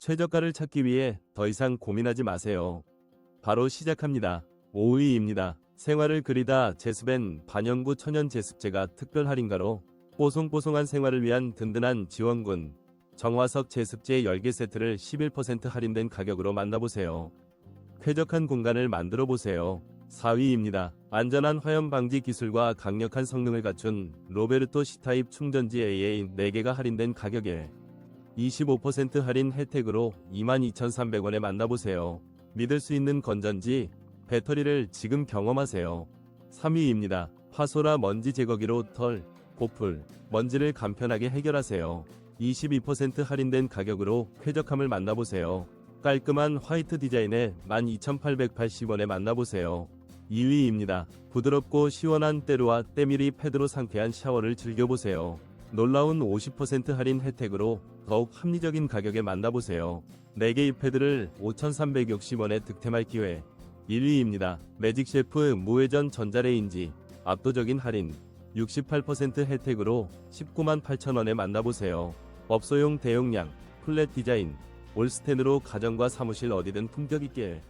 최저가를 찾기 위해 더 이상 고민하지 마세요. 바로 시작합니다. 5위입니다. 생활을 그리다 제습엔 반영구 천연 제습제가 특별 할인가로 뽀송뽀송한 생활을 위한 든든한 지원군 정화석 제습제 10개 세트를 11% 할인된 가격으로 만나보세요. 쾌적한 공간을 만들어 보세요. 4위입니다. 안전한 화염 방지 기술과 강력한 성능을 갖춘 로베르토 C타입 충전지 AA 4개가 할인된 가격에 25% 할인 혜택으로 22,300원에 만나보세요. 믿을 수 있는 건전지, 배터리를 지금 경험하세요. 3위입니다. 파소라 먼지 제거기로 털, 보풀, 먼지를 간편하게 해결하세요. 22% 할인된 가격으로 쾌적함을 만나보세요. 깔끔한 화이트 디자인에 12,880원에 만나보세요. 2위입니다. 부드럽고 시원한 때루와 때밀이 패드로 상쾌한 샤워를 즐겨보세요. 놀라운 50% 할인 혜택으로 더욱 합리적인 가격에 만나보세요. 4개의 패드를 5,360원에 득템할 기회. 1위입니다. 매직 셰프 무회전 전자레인지 압도적인 할인 68% 혜택으로 19만 8천원에 만나보세요. 업소용 대용량 플랫 디자인 올스텐으로 가정과 사무실 어디든 품격 있게